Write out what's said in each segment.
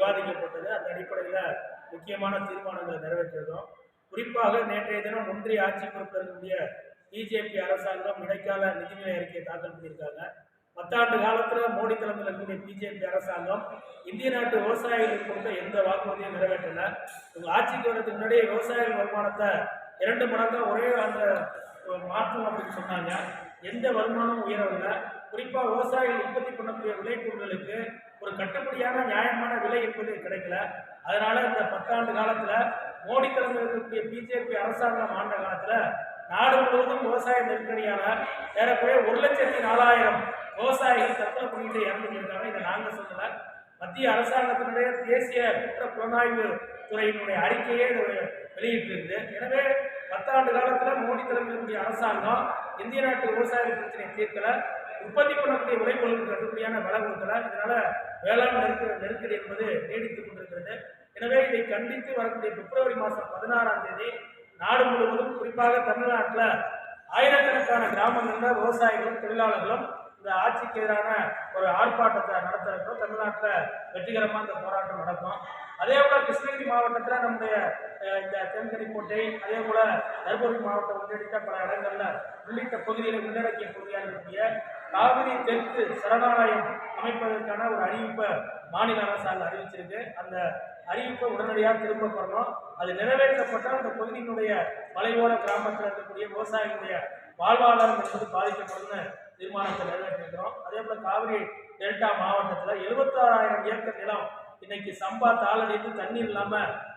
விவாதிக்கப்பட்டது. அந்த அடிப்படையில் முக்கியமான தீர்மானங்களை நிறைவேற்றியதும் குறிப்பாக நேற்றைய தினம் ஒன்றிய ஆட்சி பொறுப்பில் இருக்கக்கூடிய பிஜேபி அரசாங்கம் இடைக்கால நிதிநிலை அறிக்கையை தாக்கல் பண்ணியிருக்காங்க. பத்தாண்டு காலத்தில் மோடி தலைமையில் இருக்கக்கூடிய பிஜேபி அரசாங்கம் இந்திய நாட்டு விவசாயிகளுக்கு கொடுத்த எந்த வாக்குறுதியும் நிறைவேற்றல. உங்கள் ஆட்சிக்கு வரதுக்கு முன்னாடியே விவசாயிகள் வருமானத்தை இரண்டு மடங்காக ஒரே அந்த மாற்றம் அப்படின்னு சொன்னாங்க. எந்த வருமானமும் உயரவில்லை. குறிப்பாக விவசாயிகள் உற்பத்தி பண்ணக்கூடிய விளைபொருட்களுக்கு ஒரு கட்டுப்படியான நியாயமான விலை என்பது கிடைக்கல. அதனால இந்த பத்தாண்டு காலத்துல மோடி தலைமையில் இருக்கக்கூடிய பிஜேபி அரசாங்கம் ஆண்ட காலத்துல நாடு முழுவதும் விவசாய நெருக்கடியான ஏறக்குறைய ஒரு லட்சத்தி நாலாயிரம் விவசாயிகள் தற்கொலை பண்ணிட்டு இறந்து இதை நாங்கள் சொல்லல. மத்திய அரசாங்கத்தினுடைய தேசிய குற்ற புலனாய்வு துறையினுடைய அறிக்கையே இது வெளியிட்டிருக்குது. எனவே பத்தாண்டு காலத்துல மோடி தலைமையில் அரசாங்கம் இந்திய நாட்டு விவசாய பிரச்சனையை தீர்க்கல. உற்பத்தி பண்ணக்கூடிய விளைபொருளுக்கு கட்டுப்படியான விலை கொடுக்கல இதனால வேளாண் நெருக்க நெருக்கடி என்பது நீடித்துக் கொண்டிருக்கிறது. எனவே இதை கண்டித்து வரக்கூடிய பிப்ரவரி மாதம் பதினாறாம் தேதி நாடு முழுவதும் குறிப்பாக தமிழ்நாட்டில் ஆயிரக்கணக்கான கிராமங்களில் விவசாயிகளும் தொழிலாளர்களும் இந்த ஆட்சிக்கு எதிரான ஒரு ஆர்ப்பாட்டத்தை நடத்துறப்போ தமிழ்நாட்டில் வெற்றிகரமாக இந்த போராட்டம் நடக்கும். அதே போல் கிருஷ்ணகிரி மாவட்டத்தில் நம்முடைய இந்த தென்கனிக்கோட்டை அதே போல் தருமபுரி மாவட்டம் உள்ளிட்ட பல இடங்களில் உள்ளிட்ட பகுதிகளை உள்ளடக்கிய பகுதியாக இருக்கக்கூடிய காவிரி தெற்கு சரணாலயம் அமைப்பதற்கான ஒரு அறிவிப்பை மாநில அரசாங்கம் அறிவிச்சிருக்கு. அந்த அறிவிப்பை உடனடியாக திரும்ப பெறணும். அது நிறைவேற்றப்பட்டால் அந்த பகுதியினுடைய மலையோர கிராமத்தில் இருக்கக்கூடிய விவசாயிகளுடைய வாழ்வாதாரம் என்பது பாதிக்கப்படும்னு தீர்மானத்தை நிறைவேற்றிருக்கிறோம். அதே போல காவிரி டெல்டா மாவட்டத்தில் எழுபத்தாறாயிரம் ஏக்கர் நிலம் இன்னைக்கு சம்பா தாளடித்து தண்ணீர் இல்லாம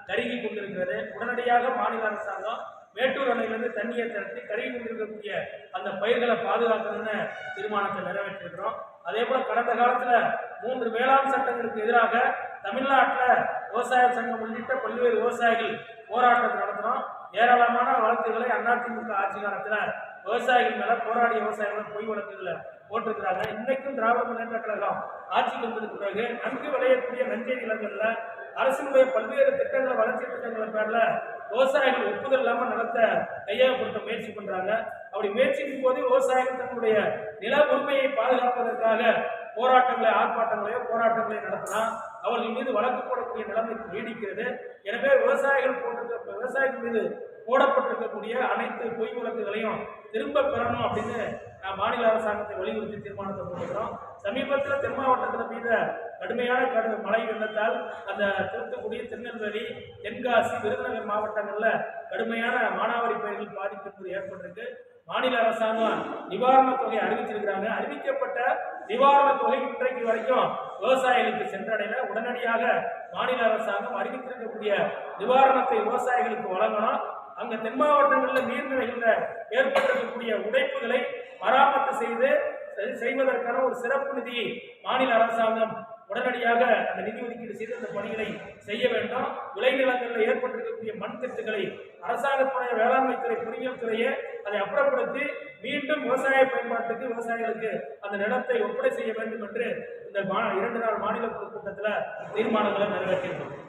கருகி கொண்டிருக்கிறது. உடனடியாக மாநில அரசாங்கம் மேட்டூர் அணையிலிருந்து தண்ணியை திரட்டி கருகி கொண்டிருக்கக்கூடிய அந்த பயிர்களை பாதுகாக்கணும்னு தீர்மானத்தை நிறைவேற்றிருக்கிறோம். அதே போல கடந்த காலத்துல மூன்று வேளாண் சட்டங்களுக்கு எதிராக தமிழ்நாட்டில் விவசாய சங்கம் உள்ளிட்ட பல்வேறு விவசாயிகள் போராட்டத்தை நடத்தினோம். ஏராளமான வழக்குகளை அதிமுக ஆட்சி காலத்தில் விவசாயிகள் மேல போராடிய விவசாயிகளை பொய் வழக்குகளை போட்டிருக்கிறாங்க. இன்னைக்கும் திராவிட முன்னேற்ற கழகம் ஆட்சிக்கு வந்ததுக்கு பிறகு நன்கு விளையக்கூடிய நஞ்சை நிலங்கள்ல அரசினுடைய பல்வேறு திட்டங்களை வளர்ச்சி திட்டங்களை பேர்ல விவசாயிகள் ஒப்புதல் இல்லாம நடத்த கையகப்படுத்த முயற்சி பண்றாங்க. அப்படி முயற்சிக்கும் போது விவசாயிகள் தன்னுடைய நில உரிமையை பாதுகாப்பதற்காக போராட்டங்களை ஆர்ப்பாட்டங்களையோ போராட்டங்களை நடத்தினா அவர்கள் மீது வழக்கு போடக்கூடிய நிலைமை நீடிக்கிறது. எனவே விவசாயிகள் போட்டிருக்க விவசாயிகள் மீது அனைத்து பொய் வழக்குகளையும் திரும்ப பெறணும் அப்படின்னு மாநில அரசாங்கத்தை வலியுறுத்தி தீர்மானத்தை போட்டுக்கிறோம் சமீபத்தில் தென் மாவட்டத்தில் பெய்த கடுமையான கடு மழை வெள்ளத்தால் அந்த தூத்துக்குடி திருநெல்வேலி தென்காசி விருதுநகர் மாவட்டங்களில் கடுமையான மானாவாரி பயிர்கள் பாதிப்பு ஏற்பட்டிருக்கு. மாநில அரசாங்கம் நிவாரணத் தொகை அறிவிச்சிருக்கிறாங்க. அறிவிக்கப்பட்ட நிவாரணத் தொகை இன்றைக்கு வரைக்கும் விவசாயிகளுக்கு சென்றடையல. உடனடியாக மாநில அரசாங்கம் அறிவித்திருக்கக்கூடிய நிவாரணத்தை விவசாயிகளுக்கு வழங்கணும். அங்க தென் மாவட்டங்களில் நீர்நிலைகளில் ஏற்பட்டிருக்கக்கூடிய உடைப்புகளை மராமத்து செய்து செய்வதற்கான ஒரு சிறப்பு நிதியை மாநில அரசாங்கம் உடனடியாக அந்த நிதி ஒதுக்கீடு செய்து அந்த பணிகளை செய்ய வேண்டும். விளைநிலங்களில் ஏற்பட்டிருக்கக்கூடிய மண் திட்டுகளை அரசாங்கத்துடைய வேளாண்மை துறை பொறியியல் துறையே அதை அப்புறப்படுத்தி மீண்டும் விவசாய பயன்பாட்டுக்கு விவசாயிகளுக்கு அந்த நிலத்தை ஒப்படை செய்ய வேண்டும் என்று இந்த மா- இரண்டு நாள் மாநில குழு கூட்டத்தில் தீர்மானங்களை நிறைவேற்றியிருக்கிறோம்